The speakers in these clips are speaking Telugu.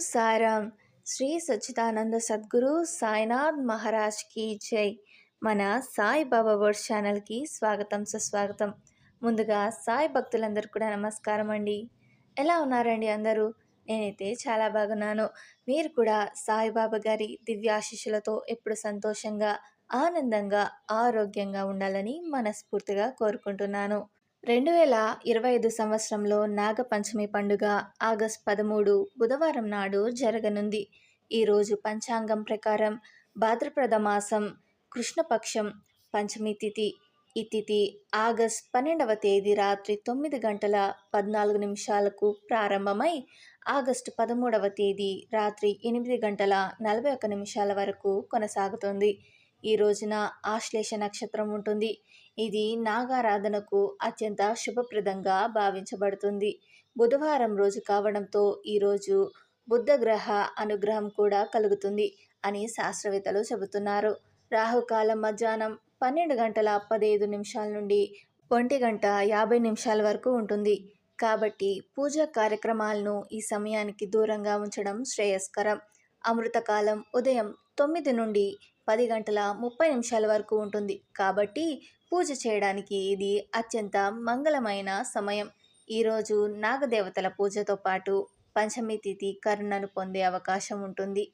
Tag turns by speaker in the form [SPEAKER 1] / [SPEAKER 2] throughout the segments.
[SPEAKER 1] సారం. శ్రీ సచ్చిదానంద సద్గురు సాయినాథ్ మహారాజ్కి జై. మన సాయి బాబా వర్డ్ ఛానల్కి స్వాగతం సుస్వాగతం. ముందుగా సాయి భక్తులందరూ కూడా నమస్కారం అండి. ఎలా ఉన్నారండి అందరూ? నేనైతే చాలా బాగున్నాను. మీరు కూడా సాయిబాబా గారి దివ్యాశిషులతో ఎప్పుడు సంతోషంగా ఆనందంగా ఆరోగ్యంగా ఉండాలని మనస్ఫూర్తిగా కోరుకుంటున్నాను. రెండు వేల ఇరవై ఐదు సంవత్సరంలో నాగపంచమి పండుగ ఆగస్ట్ పదమూడు బుధవారం నాడు జరగనుంది. ఈరోజు పంచాంగం ప్రకారం భాద్రపద మాసం కృష్ణపక్షం పంచమి తిథి. ఈ తిథి ఆగస్ట్ పన్నెండవ తేదీ రాత్రి తొమ్మిది గంటల పద్నాలుగు నిమిషాలకు ప్రారంభమై ఆగస్టు పదమూడవ తేదీ రాత్రి ఎనిమిది గంటల నలభై ఒక్క నిమిషాల వరకు కొనసాగుతుంది. ఈ రోజున ఆశ్లేష నక్షత్రం ఉంటుంది. ఇది నాగారాధనకు అత్యంత శుభప్రదంగా భావించబడుతుంది. బుధవారం రోజు కావడంతో ఈరోజు బుద్ధగ్రహ అనుగ్రహం కూడా కలుగుతుంది అని శాస్త్రవేత్తలు చెబుతున్నారు. రాహుకాలం మధ్యాహ్నం పన్నెండు గంటల పదహైదు నిమిషాల నుండి ఒంటి గంట యాభై నిమిషాల వరకు ఉంటుంది. కాబట్టి పూజా కార్యక్రమాలను ఈ సమయానికి దూరంగా ఉంచడం శ్రేయస్కరం. అమృతకాలం ఉదయం తొమ్మిది నుండి పది గంటల ముప్పై నిమిషాల వరకు ఉంటుంది. కాబట్టి పూజ చేయడానికి ఇది అత్యంత మంగళమైన సమయం. ఈరోజు నాగదేవతల పూజతో పాటు పంచమి తిథి కరుణను పొందే అవకాశం ఉంటుంది.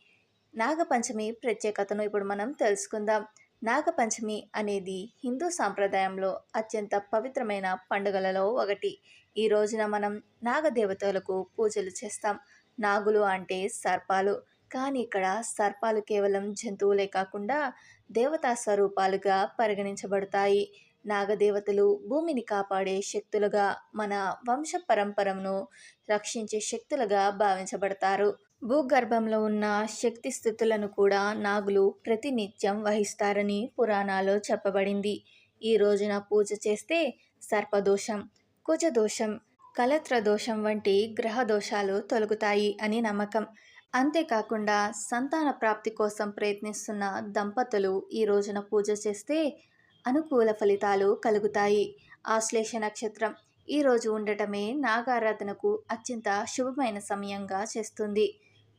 [SPEAKER 1] నాగపంచమి ప్రత్యేకతను ఇప్పుడు మనం తెలుసుకుందాం. నాగపంచమి అనేది హిందూ సాంప్రదాయంలో అత్యంత పవిత్రమైన పండుగలలో ఒకటి. ఈ రోజున మనం నాగదేవతలకు పూజలు చేస్తాం. నాగులు అంటే సర్పాలు. కానీ ఇక్కడ సర్పాలు కేవలం జంతువులే కాకుండా దేవతా స్వరూపాలుగా పరిగణించబడతాయి. నాగదేవతలు భూమిని కాపాడే శక్తులుగా మన వంశ పరంపరను రక్షించే శక్తులుగా భావించబడతారు. భూగర్భంలో ఉన్న శక్తి స్థితులను కూడా నాగులు ప్రతినిత్యం వహిస్తారని పురాణాల్లో చెప్పబడింది. ఈ రోజున పూజ చేస్తే సర్పదోషం కుజదోషం కలత్ర దోషం వంటి గ్రహ దోషాలు తొలగుతాయి అని నమ్మకం. అంతేకాకుండా సంతాన ప్రాప్తి కోసం ప్రయత్నిస్తున్న దంపతులు ఈ రోజున పూజ చేస్తే అనుకూల ఫలితాలు కలుగుతాయి. ఆశ్లేష నక్షత్రం ఈరోజు ఉండటమే నాగారాధనకు అత్యంత శుభమైన సమయంగా చేస్తుంది.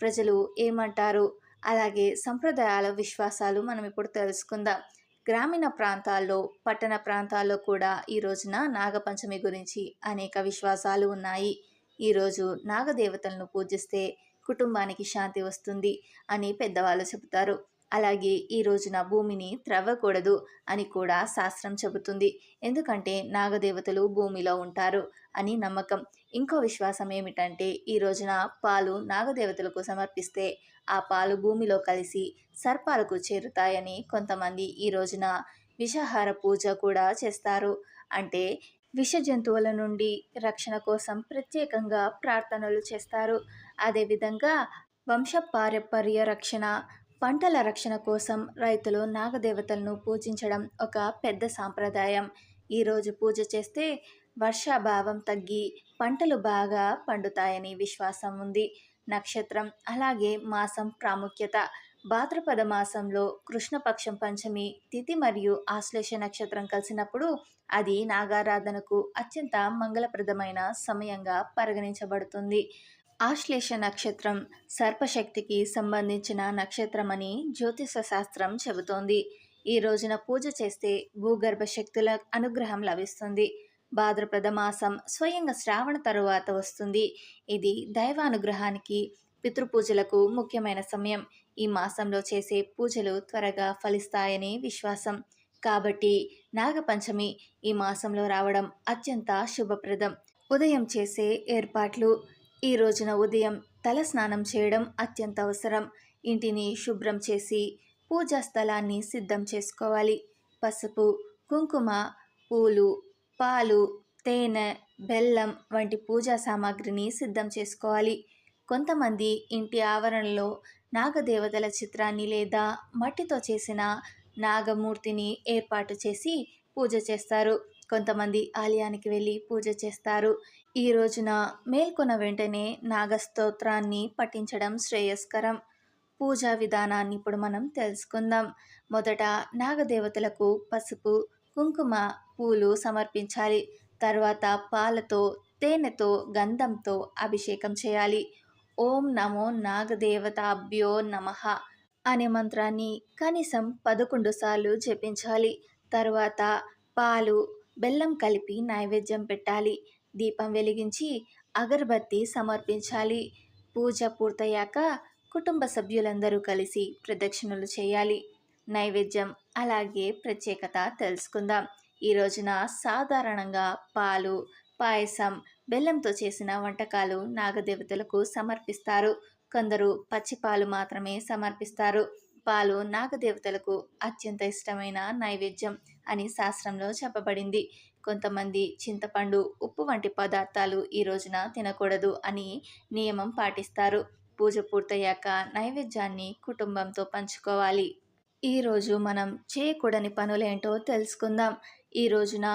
[SPEAKER 1] ప్రజలు ఏమంటారు? అలాగే సంప్రదాయాల విశ్వాసాలు మనం ఇప్పుడు తెలుసుకుందాం. గ్రామీణ ప్రాంతాల్లో పట్టణ ప్రాంతాల్లో కూడా ఈ రోజున నాగపంచమి గురించి అనేక విశ్వాసాలు ఉన్నాయి. ఈరోజు నాగదేవతలను పూజిస్తే కుటుంబానికి శాంతి వస్తుంది అని పెద్దవాళ్ళు చెబుతారు. అలాగే ఈ రోజున భూమిని త్రవ్వకూడదు అని కూడా శాస్త్రం చెబుతుంది. ఎందుకంటే నాగదేవతలు భూమిలో ఉంటారు అని నమ్మకం. ఇంకో విశ్వాసం ఏమిటంటే ఈ రోజున పాలు నాగదేవతలకు సమర్పిస్తే ఆ పాలు భూమిలో కలిసి సర్పాలకు చేరుతాయని కొంతమంది ఈ రోజున విషహార పూజ కూడా చేస్తారు. అంటే విష జంతువుల నుండి రక్షణ కోసం ప్రత్యేకంగా ప్రార్థనలు చేస్తారు. అదేవిధంగా వంశ పారపర్య రక్షణ పంటల రక్షణ కోసం రైతులు నాగదేవతలను పూజించడం ఒక పెద్ద సాంప్రదాయం. ఈరోజు పూజ చేస్తే వర్షాభావం తగ్గి పంటలు బాగా పండుతాయని విశ్వాసం ఉంది. నక్షత్రం అలాగే మాసం ప్రాముఖ్యత భాద్రపద మాసంలో కృష్ణపక్షం పంచమి తిథి మరియు ఆశ్లేష నక్షత్రం కలిసినప్పుడు అది నాగారాధనకు అత్యంత మంగళప్రదమైన సమయంగా పరిగణించబడుతుంది. ఆశ్లేష నక్షత్రం సర్పశక్తికి సంబంధించిన నక్షత్రమని జ్యోతిష శాస్త్రం చెబుతోంది. ఈ రోజున పూజ చేస్తే భూగర్భ శక్తుల అనుగ్రహం లభిస్తుంది. భాద్రపద మాసం స్వయంగా శ్రావణ తరువాత వస్తుంది. ఇది దైవానుగ్రహానికి పితృపూజలకు ముఖ్యమైన సమయం. ఈ మాసంలో చేసే పూజలు త్వరగా ఫలిస్తాయని విశ్వాసం. కాబట్టి నాగపంచమి ఈ మాసంలో రావడం అత్యంత శుభప్రదం. ఉదయం చేసే ఏర్పాట్లు ఈ రోజున ఉదయం తల స్నానం చేయడం అత్యంత అవసరం. ఇంటిని శుభ్రం చేసి పూజా స్థలాన్ని సిద్ధం చేసుకోవాలి. పసుపు కుంకుమ పూలు పాలు తేనె బెల్లం వంటి పూజా సామాగ్రిని సిద్ధం చేసుకోవాలి. కొంతమంది ఇంటి ఆవరణలో నాగదేవతల చిత్రాన్ని లేదా మట్టితో చేసిన నాగమూర్తిని ఏర్పాటు చేసి పూజ చేస్తారు. కొంతమంది ఆలయానికి వెళ్ళి పూజ చేస్తారు. ఈ రోజున మేల్కొన వెంటనే నాగస్తోత్రాన్ని పఠించడం శ్రేయస్కరం. పూజా విధానాన్ని ఇప్పుడు మనం తెలుసుకుందాం. మొదట నాగదేవతలకు పసుపు కుంకుమ పూలు సమర్పించాలి. తర్వాత పాలతో తేనెతో గంధంతో అభిషేకం చేయాలి. ఓం నమో నాగదేవతాభ్యో నమః అనే మంత్రాన్ని కనీసం పదకొండు సార్లు జపించాలి. తర్వాత పాలు బెల్లం కలిపి నైవేద్యం పెట్టాలి. దీపం వెలిగించి అగరబత్తి సమర్పించాలి. పూజ పూర్తయ్యాక కుటుంబ సభ్యులందరూ కలిసి ప్రదక్షిణలు చేయాలి. నైవేద్యం అలాగే ప్రత్యేకత తెలుసుకుందాం. ఈ రోజున సాధారణంగా పాలు పాయసం బెల్లంతో చేసిన వంటకాలు నాగదేవతలకు సమర్పిస్తారు. కొందరు పచ్చిపాలు మాత్రమే సమర్పిస్తారు. పాలు నాగదేవతలకు అత్యంత ఇష్టమైన నైవేద్యం అని శాస్త్రంలో చెప్పబడింది. కొంతమంది చింతపండు ఉప్పు వంటి పదార్థాలు ఈ రోజున తినకూడదు అని నియమం పాటిస్తారు. పూజ పూర్తయ్యాక నైవేద్యాన్ని కుటుంబంతో పంచుకోవాలి. ఈరోజు మనం చేయకూడని పనులేంటో తెలుసుకుందాం. ఈ రోజున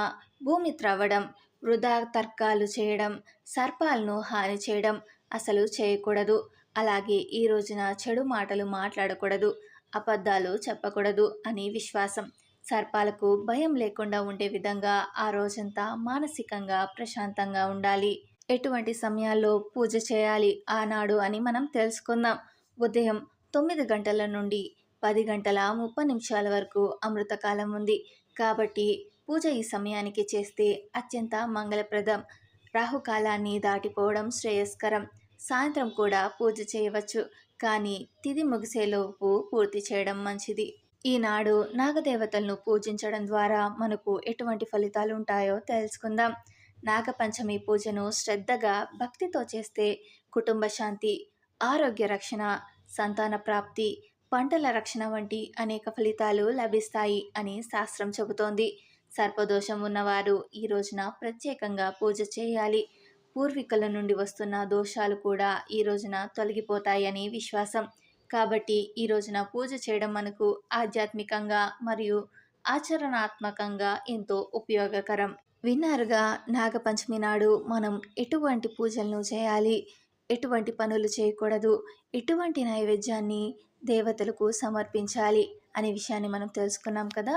[SPEAKER 1] భూమి త్రవ్వడం వృధా తర్కాలు చేయడం సర్పాలను హాని చేయడం అసలు చేయకూడదు. అలాగే ఈ రోజున చెడు మాటలు మాట్లాడకూడదు అబద్ధాలు చెప్పకూడదు అని విశ్వాసం. సర్పాలకు భయం లేకుండా ఉండే విధంగా ఆ రోజంతా మానసికంగా ప్రశాంతంగా ఉండాలి. ఎటువంటి సమయాల్లో పూజ చేయాలి ఆనాడు అని మనం తెలుసుకుందాం. ఉదయం తొమ్మిది గంటల నుండి పది గంటల ముప్పై నిమిషాల వరకు అమృతకాలం ఉంది. కాబట్టి పూజ ఈ సమయానికి చేస్తే అత్యంత మంగళప్రదం. రాహుకాలాన్ని దాటిపోవడం శ్రేయస్కరం. సాయంత్రం కూడా పూజ చేయవచ్చు. కానీ తిది ముగిసేలోపు పూర్తి చేయడం మంచిది. ఈనాడు నాగదేవతలను పూజించడం ద్వారా మనకు ఎటువంటి ఫలితాలు ఉంటాయో తెలుసుకుందాం. నాగపంచమి పూజను శ్రద్ధగా భక్తితో చేస్తే కుటుంబ శాంతి ఆరోగ్య రక్షణ సంతాన ప్రాప్తి పంటల రక్షణ వంటి అనేక ఫలితాలు లభిస్తాయి అని శాస్త్రం చెబుతోంది. సర్పదోషం ఉన్నవారు ఈ రోజున ప్రత్యేకంగా పూజ చేయాలి. పూర్వీకుల నుండి వస్తున్న దోషాలు కూడా ఈ రోజున తొలగిపోతాయని విశ్వాసం. కాబట్టి ఈ రోజున పూజ చేయడం మనకు ఆధ్యాత్మికంగా మరియు ఆచరణాత్మకంగా ఎంతో ఉపయోగకరం. విన్నారుగా నాగపంచమి నాడు మనం ఎటువంటి పూజలను చేయాలి? ఎటువంటి పనులు చేయకూడదు? ఎటువంటి నైవేద్యాన్ని దేవతలకు సమర్పించాలి? అనే విషయాన్ని మనం తెలుసుకున్నాం కదా?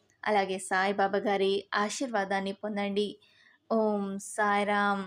[SPEAKER 1] అలాగే సాయిబాబా గారి ఆశీర్వాదాన్ని పొందండి. ఓం సాయిరామ్.